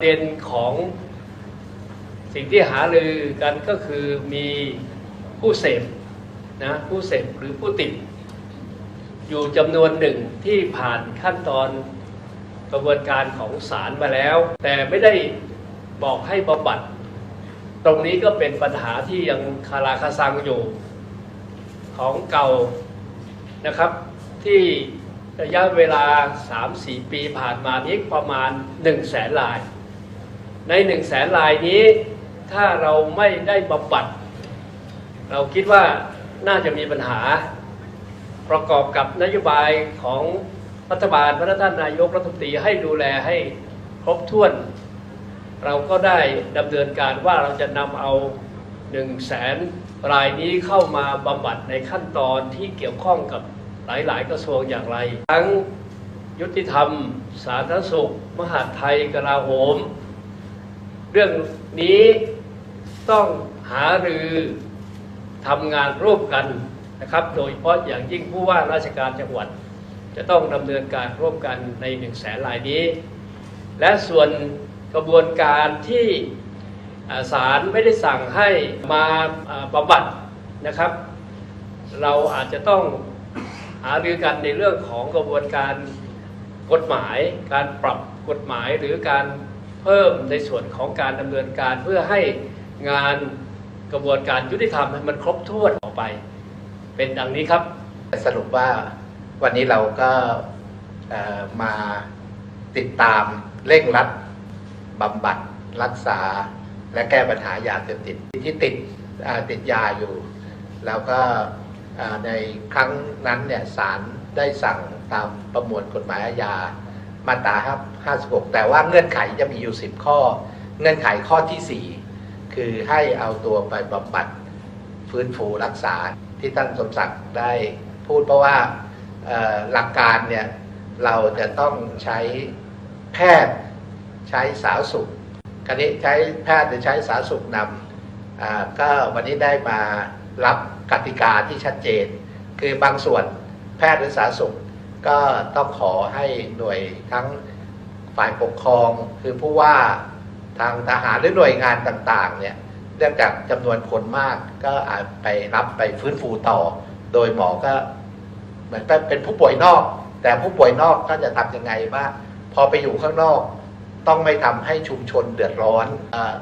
ประเด็นของสิ่งที่หารือกันก็คือมีผู้เสพนะผู้เสพหรือผู้ติด อยู่จำนวนหนึ่งที่ผ่านขั้นตอนกระบวนการของศาลมาแล้ว แต่ไม่ได้บอกให้บำบัด ตรงนี้ก็เป็นปัญหาที่ยังคาราคาซังอยู่ของเก่านะครับ ที่ระยะเวลา 3-4 ปีผ่านมานี้ประมาณ 1 0 0 0 0แสนลาย ใน1 0 0 0 0แสนลายนี้ ถ้าเราไม่ได้บำบัด เราคิดว่าน่าจะมีปัญหา ประกอบกับนโยบายของรัฐบาลพระท่านนายกรัฐมนตรีให้ดูแลให้ครบถ้วน เราก็ได้ดำเนินการว่าเราจะนำเอา1 0 0 0 0แสนรายนี้เข้ามาบำบัดในขั้นตอนที่เกี่ยวข้องกับหลาย ๆ กระทรวงอย่างไร ทั้งยุติธรรม สาธารณสุข มหาดไทยกลาโหม เรื่องนี้ต้องหารือทำงานร่วมกันนะครับ โดยเฉพาะอย่างยิ่งผู้ว่าราชการจังหวัด จะต้องดำเนินการร่วมกันใน1นึ่งแสนรายนี้ และส่วนกระบวนการที่ศาลไม่ได้สั่งให้มาบำบัดนะครับ เราอาจจะต้องหารือกันในเรื่องของกระบวนการกฎหมาย การปรับกฎหมายหรือการ เพิ่มในส่วนของการดำเนินการเพื่อให้งานกระบวนการยุติธรรมให้มันครบถ้วนออกไป เป็นดังนี้ครับ สรุปว่าวันนี้เราก็มาติดตามเร่งรัดบำบัดรักษา และแก้ปัญหายาเสพติดที่ติดติดยาอยู่ แล้วก็ในครั้งนั้นเนี่ยศาลได้สั่งตามประมวลกฎหมายอาญา มาตรา56 แต่ว่าเงื่อนไขจะมีอยู่ 10 ข้อ เงื่อนไขข้อที่ 4 คือให้เอาตัวไปบำบัดฟื้นฟูรักษาที่ท่านสมศักดิ์ได้พูดเพราะว่าหลักการเนี่ยเราจะต้องใช้แพทย์ใช้สาสุขคราวนี้ใช้แพทย์หรือใช้สาสุขนำก็วันนี้ได้มารับกติกาที่ชัดเจน คือบางส่วนแพทย์หรือสาสุข ก็ต้องขอให้หน่วยทั้งฝ่ายปกครอง คือผู้ว่าทางทหารหรือหน่วยงานต่างๆ เนี่ยเนื่องจากจำนวนคนมากก็อาจไปรับไปฟื้นฟูต่อ โดยหมอก็เหมือนเป็นผู้ป่วยนอก แต่ผู้ป่วยนอกก็จะทำยังไงว่าพอไปอยู่ข้างนอก ต้องไม่ทำให้ชุมชนเดือดร้อนอ่อ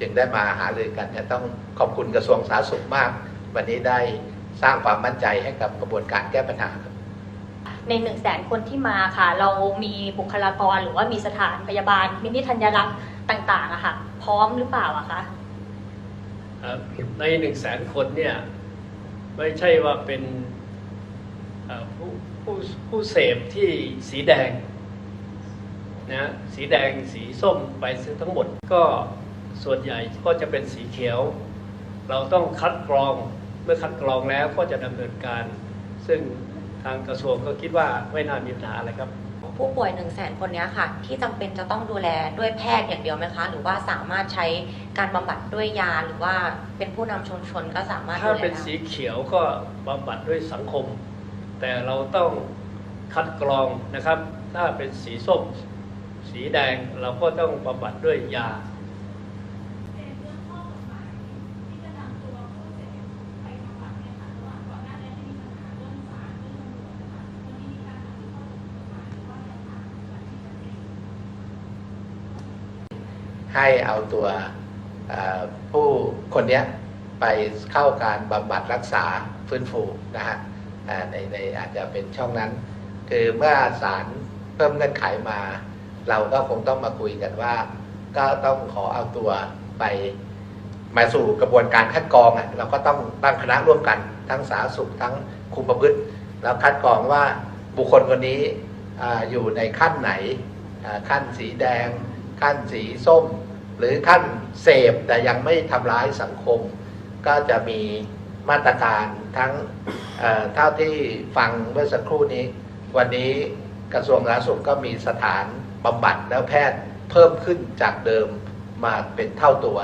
จึงได้มาหารือกันเนี่ยต้องขอบคุณกระทรวงสาธารณสุขมาก วันนี้ได้สร้างความมั่นใจให้กับกระบวนการแก้ปัญหาครับ ใน1นึ่งแสนคนที่มาค่ะ เรามีบุคลากรหรือว่ามีสถานพยาบาล มินิธัญรักษ์ต่างๆอะค่ะ พร้อมหรือเปล่าอะคะในหนึ่งแสนคนเนี่ยไม่ใช่ว่าเป็นผู้ผู้ผู้เสพที่สีแดงนะสีแดงสีส้มไปซทั้งหมดก็ส่วนใหญ่ก็จะเป็นสีเขียว เราต้องคัดกรองเมื่อคัดกรองแล้วก็จะดำเนินการ ซึ่ง ทางกระทรวงก็คิดว่าไม่น่ามีปัญหาอะไรครับ ผู้ป่วย1นึ่งแสนคนเนี้ยค่ะ ที่จำเป็นจะต้องดูแลด้วยแพทย์อย่างเดียวไหมคะ หรือว่าสามารถใช้การบำบัดด้วยยาหรือว่าเป็นผู้นำชุมชนก็สามารถถ้าดูแลเป็นได้สีเขียวก็บำบัดด้วยสังคม แต่เราต้องคัดกรองนะครับ ถ้าเป็นสีส้ม สีแดงเราก็ต้องบำบัดด้วยยา ให้เอาตัวผู้คนนี้ไปเข้าการบำบัดรักษาฟื้นฟูนะฮะในในอาจจะเป็นช่องนั้น คือเมื่อศาลเพิ่มเงื่อนไขมา เราก็คงต้องมาคุยกันว่า ก็ต้องขอเอาตัวไปมาสู่กระบวนการคัดกรองเราก็ต้องตั้งคณะร่วมกัน ทั้งสาธารณสุขทั้งคุมประพฤติ แล้วคัดกรองว่าบุคคลคนนี้ออยู่ในขั้นไหนขั้นสีแดง ขั้นสีส้ม หรือขั้นเสพแต่ยังไม่ทำร้ายสังคม ก็จะมีมาตรการทั้งเท่าที่ฟังเมื่อสักครู่นี้ วันนี้กระทรวงสาธารณสุขก็มีสถานบำบัดแล้วแพทย์เพิ่มขึ้นจากเดิมมาเป็นเท่าตัว